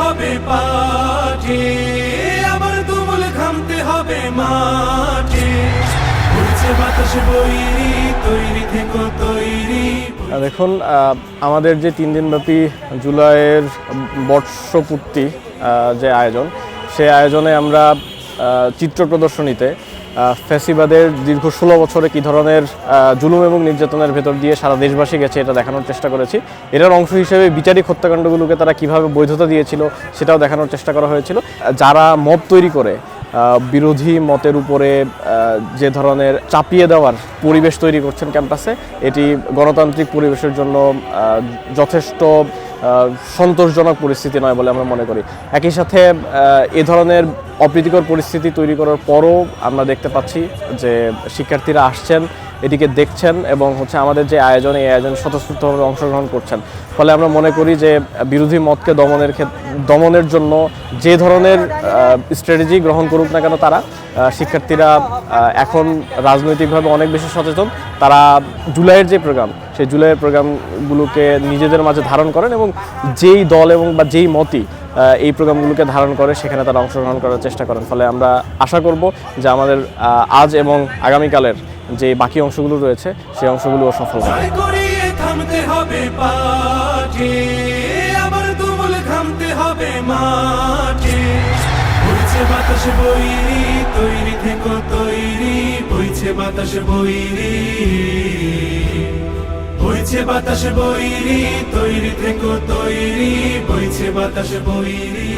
হবে পাঠে। আবার তুমুল ঘামতে হবে মাঠে। দেখুন আমাদের যে তিন দিনব্যাপী জুলাইয়ের বর্ষপূর্তি যে আয়োজন, সেই আয়োজনে আমরা চিত্র প্রদর্শনীতে ফ্যাসিবাদের দীর্ঘ ষোলো বছরে কী ধরনের জুলুম এবং নির্যাতনের ভেতর দিয়ে সারা দেশবাসী গেছে এটা দেখানোর চেষ্টা করেছি। এটার অংশ হিসেবে বিচারিক হত্যাকাণ্ডগুলোকে তারা কীভাবে বৈধতা দিয়েছিল সেটাও দেখানোর চেষ্টা করা হয়েছিল। যারা মত তৈরি করে বিরোধী মতের উপরে যে ধরনের চাপিয়ে দেওয়ার পরিবেশ তৈরি করছেন ক্যাম্পাসে, এটি গণতান্ত্রিক পরিবেশের জন্য যথেষ্ট সন্তোষজনক পরিস্থিতি নয় বলে আমরা মনে করি। একই সাথে এ ধরনের অপ্রীতিকর পরিস্থিতি তৈরি করার পরও আমরা দেখতে পাচ্ছি যে শিক্ষার্থীরা আসছেন। এটিকে দেখছেন এবং হচ্ছে আমাদের যে আয়োজন, এই আয়োজনে স্বতঃস্ফূর্তভাবে অংশগ্রহণ করছেন। ফলে আমরা মনে করি যে বিরোধী মতকে দমনের দমনের জন্য যে ধরনের স্ট্র্যাটেজি গ্রহণ করুক না কেন তারা শিক্ষার্থীরা এখন রাজনৈতিকভাবে অনেক বেশি সচেতন। তারা জুলাইয়ের যে প্রোগ্রাম, সেই জুলাইয়ের প্রোগ্রামগুলোকে নিজেদের মাঝে ধারণ করেন এবং যেই দল এবং বা যেই মতই এই প্রোগ্রামগুলোকে ধারণ করে, সেখানে তারা অংশগ্রহণ করার চেষ্টা করেন। ফলে আমরা আশা করব যে আমাদের আজ এবং আগামীকালের যে বাকি অংশগুলো রয়েছে, সেই অংশগুলো সফল হবে। থামতে হবে পাঠে আবার তুমুল ঘামতে হবে মাঠে। বইছে বাতাস বইরি তৈরি থেকো, তৈরি। বইছে বাতাস বইরি বইছে বাতাস বইরি তৈরি থেকো, তৈরি। বইছে বাতাস বইরি